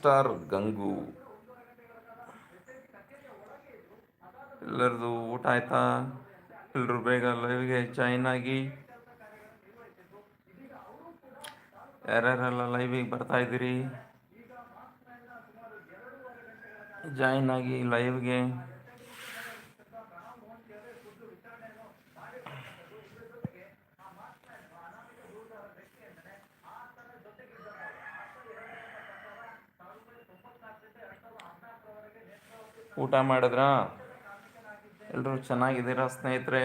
Star Gangu ಎಲ್ಲರದು ಊಟ ಆಯ್ತಾ? ಎಲ್ಲರೂ ಬೇಗ ಲೈವ್ಗೆ ಜಾಯಿನ್ ಆಗಿ? ಯಾರ್ಯಾರೆಲ್ಲ ಲೈವಿಗೆ ಬರ್ತಾ ಇದ್ದೀರಿ? ಜಾಯಿನ್ ಆಗಿ ಲೈವ್ಗೆ? ಊಟ ಮಾಡಿದ್ರಾ? ಎಲ್ಲರೂ ಚೆನ್ನಾಗಿದ್ದೀರಾ ಸ್ನೇಹಿತರೆ?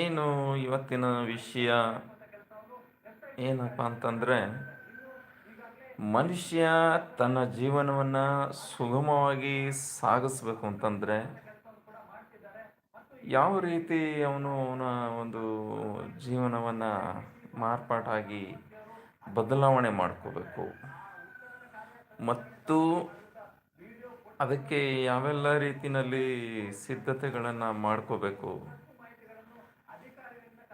ಏನು ಇವತ್ತಿನ ವಿಷಯ? ಏನಪ್ಪ ಅಂತಂದರೆ, ಮನುಷ್ಯ ತನ್ನ ಜೀವನವನ್ನು ಸುಗಮವಾಗಿ ಸಾಗಿಸ್ಬೇಕು ಅಂತಂದರೆ ಯಾವ ರೀತಿ ಅವನು ಅವನ ಒಂದು ಜೀವನವನ್ನು ಮಾರ್ಪಾಟಾಗಿ ಬದಲಾವಣೆ ಮಾಡ್ಕೋಬೇಕು? ಮತ್ತು ಅದಕ್ಕೆ ಯಾವೆಲ್ಲ ರೀತಿಯಲ್ಲಿ ಸಿದ್ಧತೆಗಳನ್ನು ಮಾಡ್ಕೋಬೇಕು?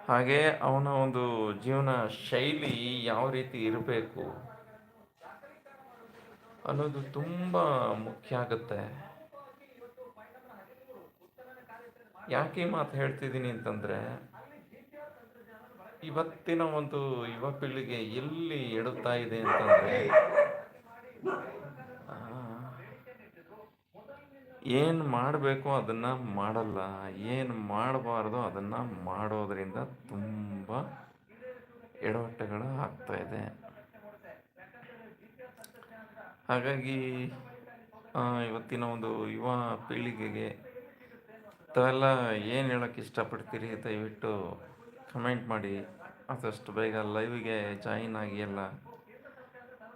ಹಾಗೆ ಅವನ ಒಂದು ಜೀವನ ಶೈಲಿ ಯಾವ ರೀತಿ ಇರಬೇಕು ಅನ್ನೋದು ತುಂಬ ಮುಖ್ಯ ಆಗುತ್ತೆ. ಯಾಕೆ ಮಾತು ಹೇಳ್ತಿದ್ದೀನಿ ಅಂತಂದರೆ, ಇವತ್ತಿನ ಒಂದು ಯುವ ಪೀಳಿಗೆ ಎಲ್ಲಿ ಎಡುತ್ತಾ ಇದೆ ಅಂತಂದರೆ ಏನು ಮಾಡಬೇಕು ಅದನ್ನು ಮಾಡಲ್ಲ, ಏನು ಮಾಡಬಾರ್ದು ಅದನ್ನು ಮಾಡೋದರಿಂದ ತುಂಬ ಎಡವಟ್ಟೆಗಳು ಆಗ್ತಾ ಇದೆ. ಹಾಗಾಗಿ ಇವತ್ತಿನ ಒಂದು ಯುವ ಪೀಳಿಗೆಗೆ ತಾವೆಲ್ಲ ಏನು ಹೇಳೋಕ್ಕೆ ಇಷ್ಟಪಡ್ತೀರಿ? ದಯವಿಟ್ಟು ಕಮೆಂಟ್ ಮಾಡಿ. ಆದಷ್ಟು ಬೇಗ ಲೈವ್ಗೆ ಜಾಯಿನ್ ಆಗಿ ಎಲ್ಲ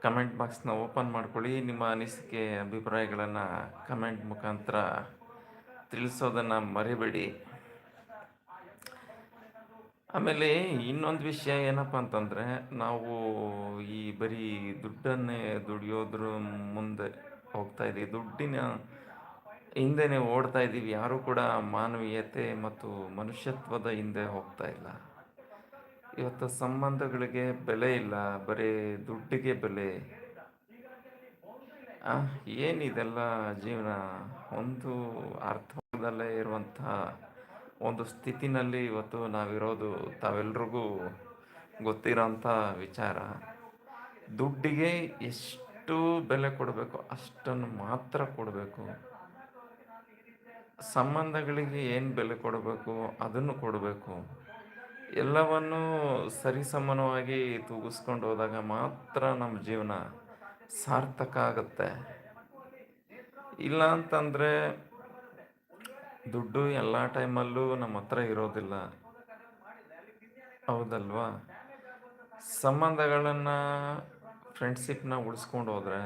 ಕಮೆಂಟ್ ಬಾಕ್ಸ್ನ ಓಪನ್ ಮಾಡ್ಕೊಳ್ಳಿ. ನಿಮ್ಮ ಅನಿಸಿಕೆ, ಅಭಿಪ್ರಾಯಗಳನ್ನು ಕಮೆಂಟ್ ಮುಖಾಂತರ ತಿಳಿಸೋದನ್ನು ಮರಿಬೇಡಿ. ಆಮೇಲೆ ಇನ್ನೊಂದು ವಿಷಯ ಏನಪ್ಪ ಅಂತಂದರೆ, ನಾವು ಈ ಬರೀ ದುಡ್ಡನ್ನೇ ದುಡಿಯೋದ್ರ ಮುಂದೆ ಹೋಗ್ತಾ ಇದ್ದೀವಿ ದುಡ್ಡಿನ ಹಿಂದೆನೇ ಓಡ್ತಾ ಇದ್ದೀವಿ. ಯಾರೂ ಕೂಡ ಮಾನವೀಯತೆ ಮತ್ತು ಮನುಷ್ಯತ್ವದ ಹಿಂದೆ ಹೋಗ್ತಾ ಇಲ್ಲ. ಇವತ್ತು ಸಂಬಂಧಗಳಿಗೆ ಬೆಲೆ ಇಲ್ಲ. ಬರೀ ದುಡ್ಡಿಗೆ ಬೆಲೆ. ಏನಿದೆಲ್ಲ ಜೀವನ? ಒಂದು ಅರ್ಥದಲ್ಲೇ ಇರುವಂತಹ ಒಂದು ಸ್ಥಿತಿನಲ್ಲಿ ಇವತ್ತು ನಾವಿರೋದು ತಾವೆಲ್ರಿಗೂ ಗೊತ್ತಿರೋಂಥ ವಿಚಾರ. ದುಡ್ಡಿಗೆ ಎಷ್ಟು ಬೆಲೆ ಕೊಡಬೇಕು, ಅಷ್ಟನ್ನು ಮಾತ್ರ ಕೊಡಬೇಕು. ಸಂಬಂಧಗಳಿಗೆ ಏನು ಬೆಲೆ ಕೊಡಬೇಕು, ಅದನ್ನು ಕೊಡಬೇಕು. ಎಲ್ಲವನ್ನು ಸರಿಸಮಾನವಾಗಿ ತೂಗಿಸ್ಕೊಂಡು ಹೋದಾಗ ಮಾತ್ರ ನಮ್ಮ ಜೀವನ ಸಾರ್ಥಕ ಆಗುತ್ತೆ. ಇಲ್ಲ ಅಂತಂದರೆ ದುಡ್ಡು ಎಲ್ಲ ಟೈಮಲ್ಲೂ ನಮ್ಮ ಹತ್ರ ಇರೋದಿಲ್ಲ. ಹೌದಲ್ವಾ? ಸಂಬಂಧಗಳನ್ನು ಫ್ರೆಂಡ್ಶಿಪ್ನ ಉಳಿಸ್ಕೊಂಡು ಹೋದರೆ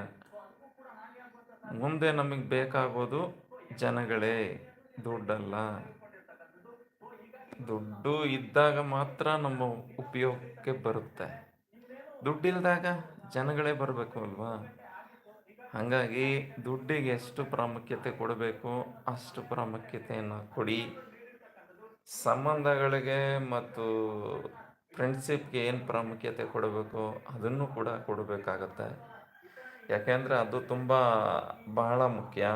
ಮುಂದೆ ನಮಗೆ ಬೇಕಾಗೋದು ಜನಗಳೇ, ದುಡ್ಡಲ್ಲ. ದುಡ್ಡು ಇದ್ದಾಗ ಮಾತ್ರ ನಮ್ಮ ಉಪಯೋಗಕ್ಕೆ ಬರುತ್ತೆ. ದುಡ್ಡಿಲ್ದಾಗ ಜನಗಳೇ ಬರಬೇಕು ಅಲ್ವಾ? ಹಾಗಾಗಿ ದುಡ್ಡಿಗೆ ಎಷ್ಟು ಪ್ರಾಮುಖ್ಯತೆ ಕೊಡಬೇಕು, ಅಷ್ಟು ಪ್ರಾಮುಖ್ಯತೆಯನ್ನು ಕೊಡಿ. ಸಂಬಂಧಗಳಿಗೆ ಮತ್ತು ಫ್ರೆಂಡ್ಶಿಪ್ಗೆ ಏನು ಪ್ರಾಮುಖ್ಯತೆ ಕೊಡಬೇಕು, ಅದನ್ನು ಕೂಡ ಕೊಡಬೇಕಾಗತ್ತೆ. ಯಾಕೆಂದರೆ ಅದು ತುಂಬ ಬಹಳ ಮುಖ್ಯ.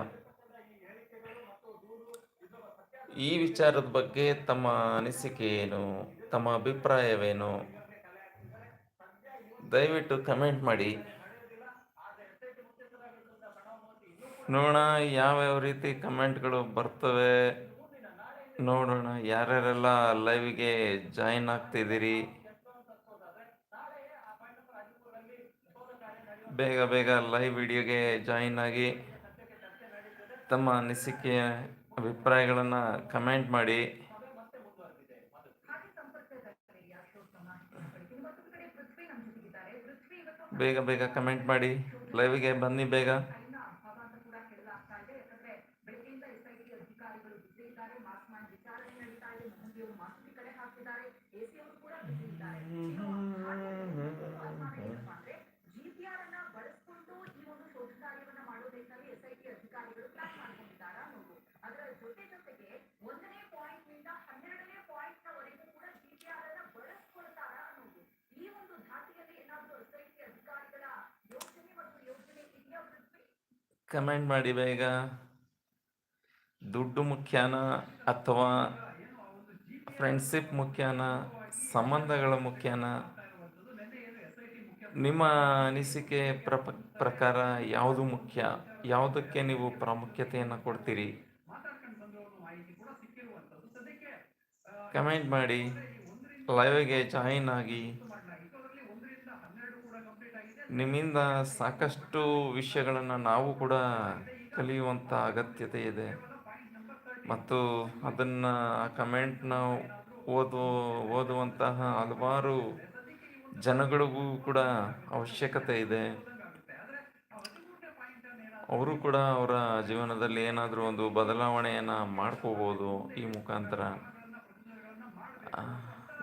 ಈ ವಿಚಾರದ ಬಗ್ಗೆ ತಮ್ಮ ಅನಿಸಿಕೆ ಏನು? ತಮ್ಮ ಅಭಿಪ್ರಾಯವೇನು? ದಯವಿಟ್ಟು ಕಮೆಂಟ್ ಮಾಡಿ. ನೋಡೋಣ ಯಾವ್ಯಾವ ರೀತಿ ಕಮೆಂಟ್ಗಳು ಬರ್ತವೆ. ನೋಡೋಣ ಯಾರ್ಯಾರೆಲ್ಲ ಲೈವ್ಗೆ ಜಾಯಿನ್ ಆಗ್ತಿದ್ದೀರಿ. ಬೇಗ ಬೇಗ ಲೈವ್ ವಿಡಿಯೋಗೆ ಜಾಯಿನ್ ಆಗಿ ತಮ್ಮ ಅನಿಸಿಕೆ ಅಭಿಪ್ರಾಯಗಳನ್ನು ಕಮೆಂಟ್ ಮಾಡಿ. ಬೇಗ ಬೇಗ ಕಮೆಂಟ್ ಮಾಡಿ. ಲೈವ್ಗೆ ಬನ್ನಿ ಬೇಗ. ಕಮೆಂಟ್ ಮಾಡಿ ಬೇಗ. ದುಡ್ಡು ಮುಖ್ಯನ ಅಥವಾ ಫ್ರೆಂಡ್ಶಿಪ್ ಮುಖ್ಯನ, ಸಂಬಂಧಗಳ ಮುಖ್ಯನ, ನಿಮ್ಮ ಅನಿಸಿಕೆ ಪ್ರಪ, ಪ್ರಕಾರ ಯಾವುದು ಮುಖ್ಯ? ಯಾವುದಕ್ಕೆ ನೀವು ಪ್ರಾಮುಖ್ಯತೆಯನ್ನು ಕೊಡ್ತೀರಿ? ಕಮೆಂಟ್ ಮಾಡಿ. ಲೈವ್ಗೆ ಜಾಯಿನ್ ಆಗಿ. ನಿಮ್ಮಿಂದ ಸಾಕಷ್ಟು ವಿಷಯಗಳನ್ನು ನಾವು ಕೂಡ ಕಲಿಯುವಂಥ ಅಗತ್ಯತೆ ಇದೆ. ಮತ್ತು ಅದನ್ನು ಆ ಕಮೆಂಟ್ನ ಓದು, ಓದುವಂತಹ ಹಲವಾರು ಜನಗಳಿಗೂ ಕೂಡ ಅವಶ್ಯಕತೆ ಇದೆ. ಅವರು ಕೂಡ ಅವರ ಜೀವನದಲ್ಲಿ ಏನಾದರೂ ಒಂದು ಬದಲಾವಣೆಯನ್ನು ಮಾಡ್ಕೋಬೋದು ಈ ಮುಖಾಂತರ.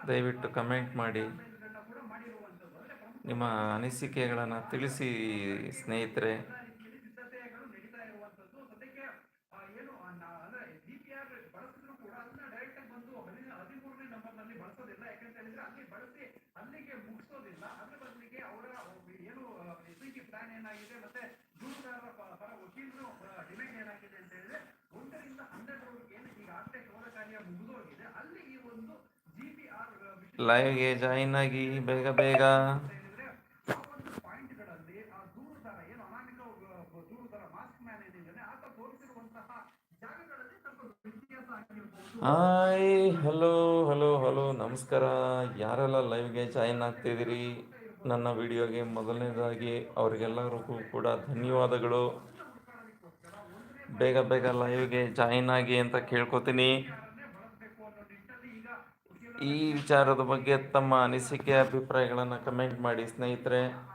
ದಯವಿಟ್ಟು ಕಮೆಂಟ್ ಮಾಡಿ. ನಿಮ್ಮ ಅನಿಸಿಕೆಗಳನ್ನು ತಿಳಿಸಿ ಸ್ನೇಹಿತರೆ. ಲೈವ್ಗೆ ಜಾಯಿನ್ ಆಗಿ ಬೇಗ ಬೇಗ. ಹಾಯ್ ಹಲೋ ಹಲೋ ಹಲೋ ನಮಸ್ಕಾರ. ಯಾರೆಲ್ಲ ಲೈವ್ಗೆ ಜಾಯಿನ್ ಆಗ್ತಿದ್ದೀರಿ? ನನ್ನ ವಿಡಿಯೋಗೆ ಮೊದಲನೇದಾಗಿ ಅವರಿಗೆಲ್ಲರಿಗೂ ಕೂಡ ಧನ್ಯವಾದಗಳು. ಬೇಗ ಬೇಗ ಲೈವ್ಗೆ ಜಾಯಿನ್ ಆಗಿ ಅಂತ ಕೇಳ್ಕೊತೀನಿ. ಈ ವಿಚಾರದ ಬಗ್ಗೆ ತಮ್ಮ ಅನಿಸಿಕೆ, ಅಭಿಪ್ರಾಯಗಳನ್ನು ಕಮೆಂಟ್ ಮಾಡಿ ಸ್ನೇಹಿತರೆ.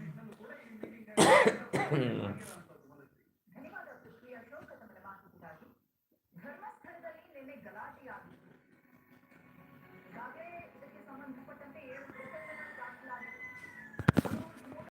嗯